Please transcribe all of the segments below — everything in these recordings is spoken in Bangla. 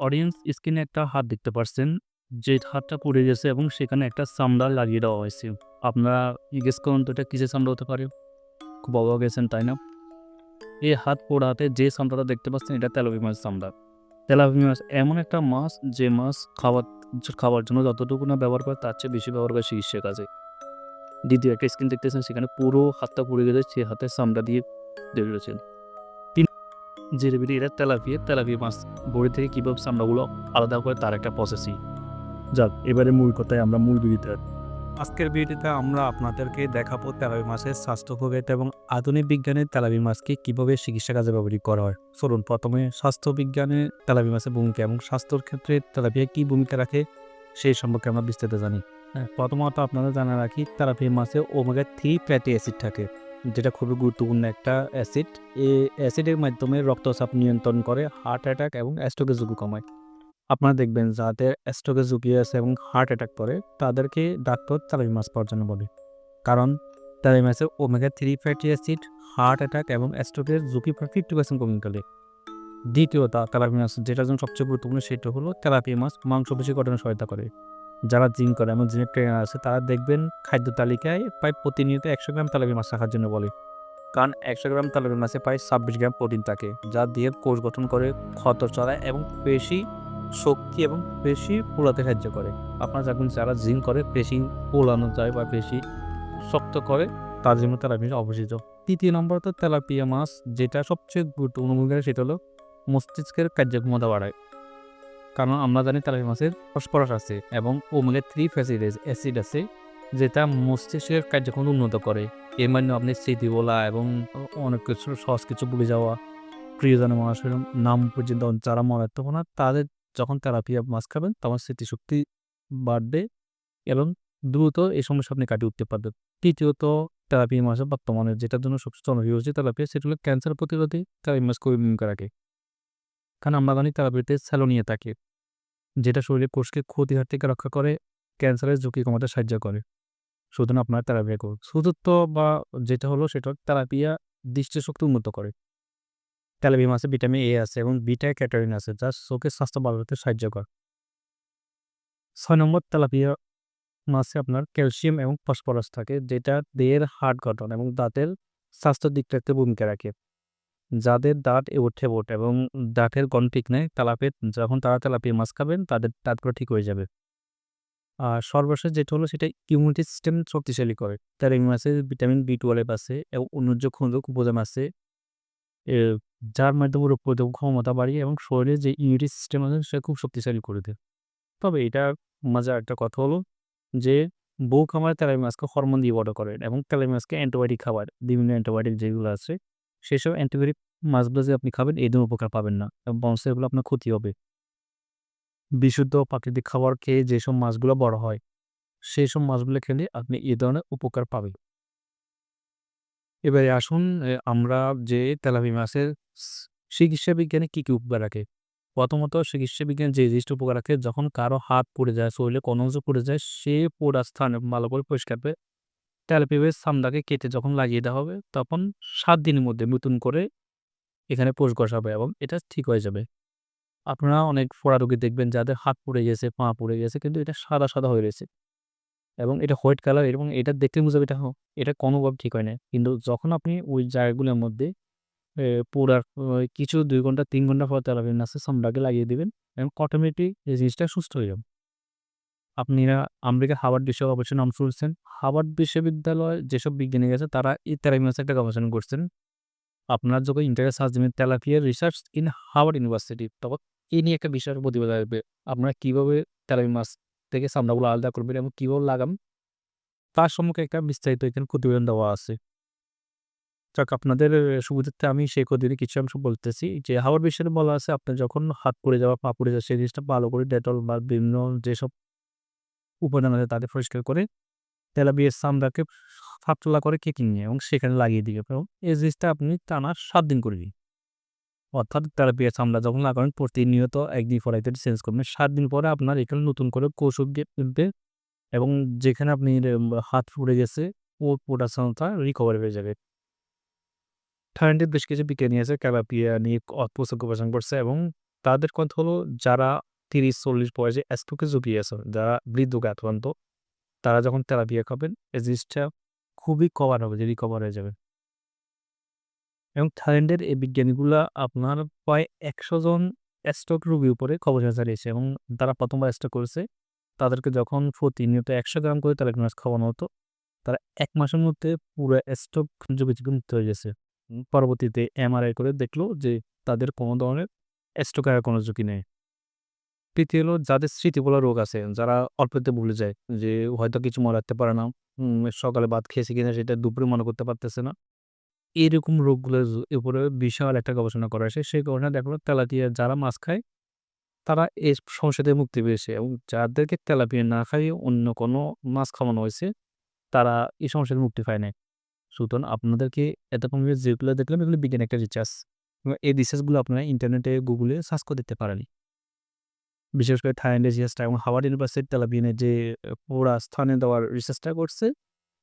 অডিয়েন্স স্ক্রিনে একটা হাত দেখতে পারছেন। যে হাতটা পুড়ে গেছে এবং সেখানে একটা চামড়া লাগিয়ে দেওয়া হয়েছে। আপনারা জিজ্ঞেস করুন তো এটা কিসের চামড়া হতে পারে? খুব অবাক গেছেন তাই না? এই হাত পোড়াতে যে চামড়াটা দেখতে পাচ্ছেন এটা তেলাপি মাছ চামড়া তেলাপি মাছ এমন একটা মাছ যে মাছ খাওয়ার খাওয়ার জন্য যতটুকু না ব্যবহার করে তার চেয়ে বেশি ব্যবহার করে চিকিৎসার কাজে দ্বিতীয় একটা স্ক্রিন দেখতেছেন, সেখানে পুরো হাতটা পুড়ে গেছে, সে হাতের চামড়া দিয়ে তিন যে রেবিটি এটা তেলাপিয়া তেলাপিয়া মাছ। বড়ি থেকে কীভাবে চামড়াগুলো আলাদা করে তার একটা প্রসেসই যাক, এবারে মূল কথায় আমরা মূল বিড়িতে আজকের ভিডিওতে আমরা আপনাদেরকে দেখাবো তেলাপি মাছের স্বাস্থ্য উপকারিতা এবং আধুনিক বিজ্ঞানে তেলাপি মাছকে কীভাবে চিকিৎসা কাজে ব্যবহৃত করা হয়। চলুন, প্রথমে স্বাস্থ্য বিজ্ঞানে তেলাপি মাছের ভূমিকা এবং স্বাস্থ্যর ক্ষেত্রে তেলাপিয়া কী ভূমিকা রাখে, সেই সম্পর্কে আমরা বিস্তারিত জানি। হ্যাঁ প্রথমত আপনারা জানা রাখি, তেলাপিয়া মাছে ওমেগা থ্রি ফ্যাটি অ্যাসিড থাকে। যেটা খুবই গুরুত্বপূর্ণ একটা অ্যাসিড এই অ্যাসিডের মাধ্যমে রক্তচাপ নিয়ন্ত্রণ করে হার্ট অ্যাটাক এবং অ্যাস্ট্রোকের ঝুঁকি কমায়। আপনারা দেখবেন যাদের স্ট্রোকের ঝুঁকি আছে এবং হার্ট অ্যাটাক করে, তাদেরকে ডাক্তার তেলাপি মাছ পাওয়ার জন্য বলে। কারণ তেলাপি মাছের omega three fatty acid heart attack এবং স্ট্রোকের ঝুঁকি প্রায় ফিফটি পার্সেন্ট কমে গেলে দ্বিতীয়ত তেলাপি মাছ যেটার জন্য সবচেয়ে গুরুত্বপূর্ণ সেটা হলো তেলাপি মাছ মাংস বেশি গঠনে সহায়তা করে। যারা জিম করে এমন জিমের ট্রেনার আছে, তারা দেখবেন খাদ্য তালিকায় প্রায় প্রতিনিয়ত একশো গ্রাম তেলাপি মাছ রাখার জন্য বলে। কারণ একশো গ্রাম তেলাপি মাছে প্রায় ছাব্বিশ গ্রাম প্রোটিন থাকে, যা দিয়ে কোষ গঠন করে, ক্ষত চড়ায় এবং পেশি শক্তি এবং পেশি পোড়াতে সাহায্য করে। আপনারা যখন যারা জিম করে, পেশি পোড়ানো যায় বা পেশি শক্ত করে তার জন্য তেলাপিয়া অবশিষ্ট। তৃতীয় নম্বর তো তেলাপিয়া মাছ, যেটা সবচেয়ে গুরুত্বপূর্ণ ভূমিকা সেটা হলো মস্তিষ্কের কার্যক্ষমতা বাড়ায়। কারণ আমরা জানি তেলাপিয়া মাছের ফসফরাস আছে এবং ওমেগা থ্রি ফ্যাসিডেজ অ্যাসিড আছে, যেটা মস্তিষ্কের কার্যক্ষমতা উন্নত করে। এর মানে আপনি স্মৃতি বলা এবং অনেক কিছু, সহজ কিছু ভুলে যাওয়া। প্রিয়জনের মানুষের নাম পর্যন্ত যারা মনে তখন না, তাদের যখন তেলাপিয়া মাছ খাবেন, তখন স্মৃতিশক্তি বাড়বে এবং দ্রুত এই সমস্যা আপনি কাটিয়ে উঠতে পারবেন। তৃতীয়ত, তেলাপিয়া মাছের বর্তমানে যেটার জন্য সবচেয়ে জনপ্রিয় হচ্ছে তেলাপিয়া, সেটা হলো ক্যান্সার প্রতিরোধে তেলাপিয়া মাছ খুবই ভূমিকা রাখে। কারণ আমরা জানি তেলাপিয়াতে স্যালোনিয়া থাকে। যেটা শরীরের কোষকে ক্ষতি হাত থেকে রক্ষা করে, ক্যান্সারের ঝুঁকি কমাতে সাহায্য করে। সুতরাং আপনার তেলাপিয়া করুন। চতুর্থ বা যেটা হলো সেটা তেলাপিয়া দৃষ্টিশক্তি উন্নত করে। তেলাপিয়া মাছে ভিটামিন এ আছে এবং বিটা ক্যাটারিন আছে, যা চোখের স্বাস্থ্য ভালো রাখতে সাহায্য করে। ছয় নম্বর তেলাপিয়া মাছে আপনার ক্যালসিয়াম এবং ফসফরাস থাকে, যেটা দেহের হাড় গঠন এবং দাঁতের স্বাস্থ্য দিক রাখতে ভূমিকা রাখে। যাদের দাঁত ওঠে ওঠ এবং দাঁতের গণ ঠিক নেই তেলাপে যখন তারা তেলাপিয়া মাছ খাবেন, তাদের দাঁতগুলো ঠিক হয়ে যাবে। আর সর্বশেষ যেটা হলো, সেটা ইমিউনিটি সিস্টেম শক্তিশালী করে। তেলাপিয়া মাছে ভিটামিন বি টুয়েলভ আছে এবং অন্যর্য খন্দক উপদান আছে। যার মাধ্যমে রোগ প্রতিরোধ ক্ষমতা বাড়িয়ে এবং শরীরে যে ইমিউনিটি সিস্টেম আছে, সেটা খুব শক্তিশালী করে দেয়। তবে এটা মজার একটা কথা হলো যে, বউ খামার তেলাপি মাছকে হরমোন দিয়ে বড় করেন এবং তেলাপি মাছকে অ্যান্টিবায়োটিক খাবার, বিভিন্ন অ্যান্টিবায়োটিক যেগুলো আছে, সেসব অ্যান্টিবায়োটিক মাছগুলো যে আপনি খাবেন, এই ধরনের উপকার পাবেন না এবং বংশ এগুলো আপনার ক্ষতি হবে। বিশুদ্ধ প্রাকৃতিক খাবার খেয়ে যেসব মাছগুলো বড় হয় সেই সব মাছগুলো খেলে আপনি এই ধরনের উপকার পাবেন। এবারে আসুন আমরা যে তেলাপি মাছের চিকিৎসা বিজ্ঞানে কী কী উপকার রাখে? প্রথমত চিকিৎসা বিজ্ঞান যে জিনিসটা উপকার রাখে, যখন কারও হাত পড়ে যায়, শরীরে কোনো কিছু পড়ে যায়, সে পোড়া স্থানে ভালো করে পরিষ্কার করে তেলাপিয়ার সামদাকে কেটে যখন লাগিয়ে দেওয়া হবে, তখন সাত দিনের মধ্যে নতুন করে এখানে পোষ বসাবে এবং এটা ঠিক হয়ে যাবে। আপনারা অনেক ফোড়া রোগী দেখবেন যাদের হাত পুড়ে গেছে, পা পুড়ে গেছে, কিন্তু এটা সাদা সাদা হয়ে রয়েছে। এবং এটা হোয়াইট কালার এবং এটা দেখতে বুঝাবে এটা এটা কোনোভাবে ঠিক হয় না। কিন্তু যখন আপনি ওই জায়গাগুলোর মধ্যে পোড়ার কিছু দুই ঘণ্টা, তিন ঘণ্টা পর তেলাপিয়া মাছের চামড়াকে লাগিয়ে দিবেন, এবং অটোমেটিক এই জিনিসটা সুস্থ হয়ে যাবে। আপনারা আমেরিকা হাওয়ার্ড বিশ্ব অবশ্যই নাম শুনছেন। হাওয়ার্ড বিশ্ববিদ্যালয় যেসব বিজ্ঞানী আছে, তারা এই মাছের একটা গবেষণা করছেন। আপনার যখন ইন্টারেস্ট দিবেন tilapia research in Howard university তখন এই নিয়ে একটা বিষয়ের প্রতিবেদন আসবে। আপনারা কীভাবে তেলাপিয়া মাছ থেকে চামড়াগুলো আলাদা করবেন এবং কীভাবে লাগান তার সম্মুখে একটা বিস্তারিত এখানে প্রতিবেদন দেওয়া আছে। যাক, আপনাদের সুবিধার্থে আমি সেই কদিনে কিছু অংশ বলতেছি যে হাওয়ার বিষয়ে বলা আছে, আপনি যখন হাত পড়ে যাওয়া, পা পড়ে যাওয়া, সেই জিনিসটা ভালো করে ডেটল বা বিভিন্ন যেসব উপাদান আছে, তাদের পরিষ্কার করে তেলাপিয়ার চামড়াকে ফাতলা করে কেটে নিয়ে এবং সেখানে লাগিয়ে দিবে। এবং এই জিনিসটা আপনি টানা সাত দিন করে দিন। অর্থাৎ তেলাপিয়ার চামড়া যখন লাগাবেন প্রতিনিয়ত একদিন পর একদিন চেঞ্জ করবেন। সাত দিন পরে আপনার এখানে নতুন করে কোষ উঠবে এবং যেখানে আপনি হাত পুড়ে গেছে ও চামড়া রিকভারি হয়ে যাবে। থাইল্যান্ডের বেশ কিছু বিজ্ঞানী আছে ক্যালাপিয়া নিয়ে অদ্ভুত গবেষণা করছে এবং তাদের কথা হলো যারা ৩০-৪০ বয়সে স্ট্রোকে ঝুঁকি আছে, যারা হৃদরোগে আক্রান্ত, তারা যখন তেলাপিয়া খাবেন এই জিনিসটা খুবই কভার হবে যে রিকভার হয়ে যাবে। এবং থাইল্যান্ডের এই বিজ্ঞানীগুলা আপনার প্রায় ১০০ জন স্ট্রোক রোগীর উপরে গবেষণা চালিয়েছে এবং তারা ১ম বার স্ট্রোক করেছে। তাদেরকে যখন প্রতিনিয়ত ১০০ গ্রাম করে মাছ খাওয়ানো হতো, তারা এক মাসের মধ্যে পুরা ঝুঁকি থেকে মুক্ত হয়ে গেছে। পরবর্তীতে এমআরআই করে দেখল যে তাদের কোনো ধরনের স্ট্রোক আর কোনো ঝুঁকি নেই। তৃতীয় হলো যাদের স্মৃতিভোলা রোগ আছে, যারা অল্পতে ভুলে যায় যে হয়তো কিছু মনে রাখতে পারে না, সকালে ভাত খেয়েছে কিনা সেটা দুপুরে মনে করতে পারতেছে না। এরকম রোগগুলোর উপরে বিশাল একটা গবেষণা করা হয়েছে। সেই গবেষণায় দেখল তেলাপিয়া যারা মাছ খায়, তারা এই সমস্যা থেকে মুক্তি পেয়েছে এবং যাদেরকে তেলাপিয়া না খাইয়ে অন্য কোনো মাছ খাওয়ানো হয়েছে, তারা এই সমস্যা থেকে মুক্তি পায় নাই। সুতরাং আপনাদেরকে এতক্ষণ যেগুলো দেখলাম এগুলো বিজ্ঞানের একটা রিচার্জ এই রিসার্চগুলো আপনারা ইন্টারনেটে গুগলে সার্চ করে দিতে পারেন। বিশেষ করে থাইল্যান্ডের রিসার্চটা এবং হার্ভার্ড ইউনিভার্সিটি তেলাপিয়ানের যে পুরা স্থানে দেওয়ার রিসার্চটা করছে,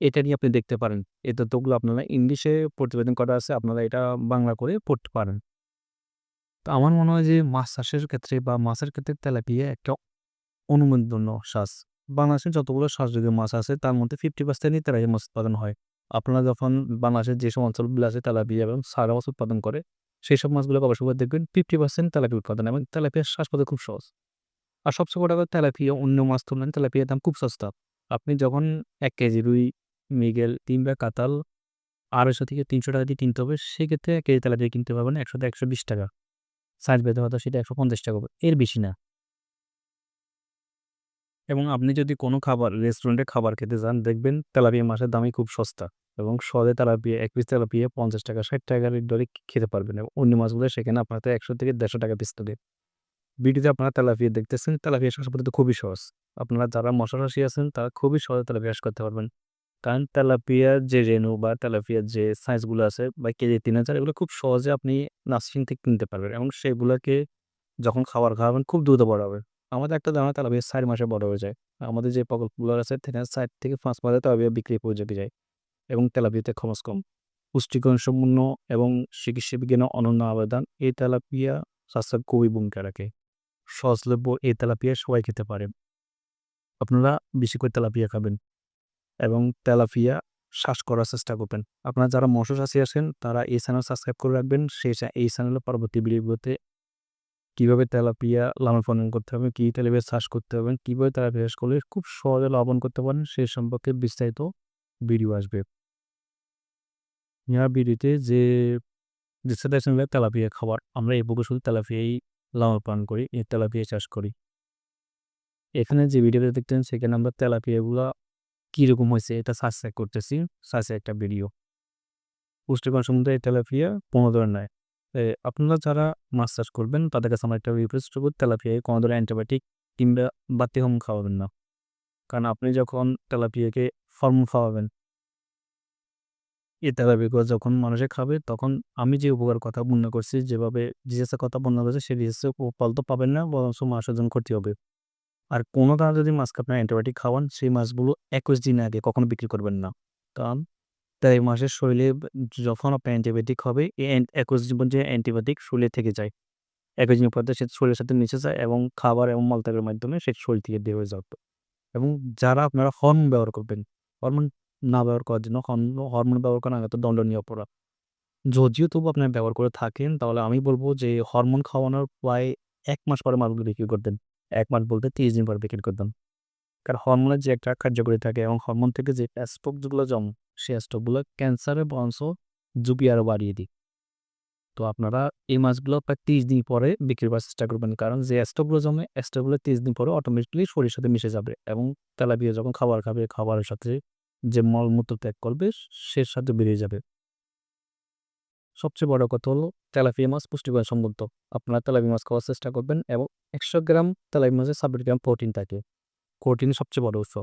এটা নিয়ে আপনি দেখতে পারেন। এই তথ্যগুলো আপনারা ইংলিশে প্রতিবেদন করা আছে, আপনারা এটা বাংলা করে পড়তে পারেন। তো আমার মনে হয় যে মাছ চাষের ক্ষেত্রে বা মাছের ক্ষেত্রে তেলাপিয়া একটা অনুমোদন্য শ্বাস। বাংলাদেশের যতগুলো শ্বাসযোগ্য মাছ আছে তার মধ্যে ফিফটি পার্সেন্টই তেলাপিয়া মাছ উৎপাদন হয়। আপনারা যখন বাংলাদেশের যেসব অঞ্চলগুলো আছে তেলাপিয়া এবং সারা মাছ উৎপাদন করে, সেই সব মাছগুলো গবেষণা দেখবেন 50% তেলাপিয়া উৎপাদন এবং তেলাপিয়ার শ্বাস পাওয়া খুব সহজ। আর সবচেয়ে বড় কথা তেলাপিয়া অন্য মাছ তুলনায় তেলাপিয়ার দাম খুব সস্তা। আপনি যখন এক কেজি রুই, মৃগেল কিংবা কাতাল ৳২৫০-৩০০ দিয়ে কিনতে হবে, সেক্ষেত্রে এক কেজি তেলাপিয়া কিনতে পারবেন ৳১০০-১২০ সাইজ ভেদে হয়তো সেটা ৳১৫০ হবে, এর বেশি না। এবং আপনি যদি কোনো খাবার রেস্টুরেন্টে খাবার খেতে যান, দেখবেন তেলাপিয়া মাছের দামই খুব সস্তা এবং সহজে তেলাপিয়া এক পিস তেলাপিয়া ৳৫০, ৳৬০ র দরে খেতে পারবেন এবং অন্য মাছগুলো সেখানে আপনার একশো থেকে দেড়শো টাকা পিস থাকে। ভিডিওতে আপনারা তেলাপিয়া দেখতেছেন, তেলাপিয়া চাষ পদ্ধতি খুবই সহজ। আপনারা যারা মৎস্যচাষী আছেন তারা খুবই সহজে তেলাপিয়া চাষ করতে পারবেন। কারণ তেলাপিয়ার যে রেনু বা তেলাপিয়ার যে সাইজগুলো আছে বা কেজি ৩০০০ এগুলো খুব সহজে আপনি নার্সিং থেকে কিনতে পারবেন এবং সেগুলাকে যখন খাবার খাওয়াবেন খুব দ্রুত বড় হবে। আমাদের একটা দানা তেলাপিয়া চার মাসে বড় হয়ে যায়। আমাদের যে প্রকল্পগুলো আছে সেখানে ৪ থেকে পাঁচ মাসে তেলাপিয়া বিক্রির উপযোগী যায় এবং তেলাপিয়াতে খরচ কম। পুষ্টিগুণ সম্পূর্ণ এবং চিকিৎসা বিজ্ঞানে অনন্য আবেদন এই তেলাপিয়া স্বাস্থ্যের খুবই ভূমিকা রাখে। সহজলভ্য এই তেলাপিয়া সবাই খেতে পারে। আপনারা বেশি করে তেলাপিয়া খাবেন এবং তেলাপিয়া শ্বাস করার চেষ্টা করবেন। আপনারা যারা মৎস্যচাষী আছেন তারা এই চ্যানেল সাবস্ক্রাইব করে রাখবেন। সেই এই চ্যানেলে পরবর্তী ভিডিওগুলোতে কীভাবে তেলাপিয়া লালন-পালন করতে হবে, কী তেলাপিয়া চাষ করতে হবে, কীভাবে তেলাপিয়া চাষ করলে খুব সহজে লাভবান করতে পারেন সে সম্পর্কে বিস্তারিত ভিডিও আসবে। ভিডিওতে যে ডিসক্রিপশন তেলাপিয়া খাবার, আমরা এই পুকুরে শুধু তেলাপিয়াই লালন-পালন করি, এই তেলাপিয়া চাষ করি। এখানে যে ভিডিওটা দেখতেছেন সেখানে আমরা তেলাপিয়াগুলো কীরকম হয়েছে এটা সাবস্ক্রাইব করতেছি, সার্চে একটা ভিডিও। সম্বন্ধে এই তেলাপিয়া ১৫ ধরনের নেয়। আপনারা যারা মাছ চাষ করবেন তাদের কাছে আমরা একটা রিকোয়েস্ট করব তেলাপিয়ায় কোনো ধরনের অ্যান্টিবায়োটিক কিংবা বাড়তি হরমোন খাওয়াবেন না। কারণ আপনি যখন তেলাপিয়াকে হরমোন খাওয়াবেন এই তেলাপিয়াগুলো যখন মানুষে খাবে তখন আমি যে উপকার কথা বর্ণনা করছি, যেভাবে রিসার্চের কথা বর্ণনা করেছি সেই রিসার্চের ফল তো পাবেন না বরঞ্চ মাছের জন্য ক্ষতি হবে। আর কোনো কারণে যদি মাছকে আপনি অ্যান্টিবায়োটিক খাওয়ান সেই মাছগুলো ২১ দিন আগে কখনো বিক্রি করবেন না। কারণ তাই মাছের শরীরে যখন আপনার অ্যান্টিবায়োটিক হবে এই একুশ ২১ দিন যে অ্যান্টিবায়োটিক শরীরে থেকে যায়। ২১ দিন পর সে শরীরের সাথে মিশে যায় এবং খাবার এবং মলত্যাগের মাধ্যমে সে শরীর থেকে বের হয়ে যাবে। এবং যারা আপনারা হরমোন ব্যবহার করবেন, হরমোন না ব্যবহার করার জন্য হরমোন ব্যবহার করা আইনত দণ্ডনীয় অপরাধ। যদিও তবু আপনারা ব্যবহার করে থাকেন তাহলে আমি বলব যে হরমোন খাওয়ানোর প্রায় এক মাস পরে মাছগুলো বিক্রি করে দেন। ১ মাস বলতে ৩০ দিন পরে বিক্রি করে দেন। কারণ হরমোনের যে একটা কার্যকরী থাকে এবং হরমোন থেকে যে স্ট্রোক যেগুলো জন্ম, সেই স্ট্রোকগুলো ক্যান্সারের বরঞ্চ ঝুঁকি আরও বাড়িয়ে দিই। তো আপনারা এই মাছগুলো প্রায় ৩০ দিন পরে বিক্রি করার চেষ্টা করবেন। কারণ যে স্ট্রোকগুলো জমে, স্ট্রোকগুলো ৩০ দিন পরে অটোমেটিকলি শরীরের সাথে মিশে যাবে এবং তেলাপিয়া যখন খাবার খাবে, খাবারের সাথে যে মলমূত্র ত্যাগ করবে সে সাথে বেরিয়ে যাবে। সবচেয়ে বড় কথা হলো তেলাপিয়া মাছ পুষ্টিগুণ সমৃদ্ধ। আপনারা তেলাপিয়া মাছ খাওয়ার চেষ্টা করবেন এবং ১০০ গ্রাম তেলাপিয়া মাছে ২৬ গ্রাম প্রোটিন থাকে। প্রোটিন সবচেয়ে বড় উৎস।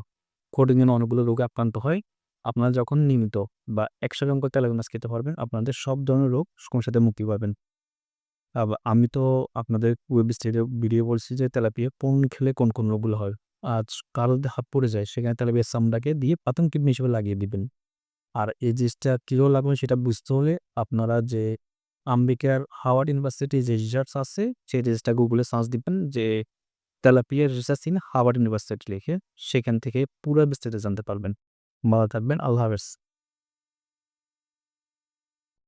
প্রোটিন জন্য অনেকগুলো রোগে আক্রান্ত হয়। আপনারা যখন নিয়মিত বা ১০০ গ্রাম করে তেলাপিয়া মাছ খেতে পারবেন, আপনাদের সব ধরনের রোগ সমস্যা থেকে মুক্তি পাবেন। আমি তো আপনাদের বিস্তারিত ভিডিও বলছি যে তেলাপিয়া কোন খেলে কোন, কোন রোগগুলো হয়। আজ কারও হাত পড়ে যায়, সেখানে তাহলে বেসামটাকে দিয়ে পাতন কিডনি হিসেবে লাগিয়ে দিবেন। আর এই জিনিসটা কীভাবে লাগবে সেটা বুঝতে হলে আপনারা যে আম্বিকার হাওয়ার্ড ইউনিভার্সিটি যে রিসার্চ আছে, সেই রিসার্চটা গুগলে সার্চ দিবেন, যে তেলাপিয়ার রিসার্চ ইন হাওয়ার্ড ইউনিভার্সিটি লিখে সেখান থেকে পুরো বিস্তারিত জানতে পারবেন ভালো থাকবেন, আল্লাহ হাফেজ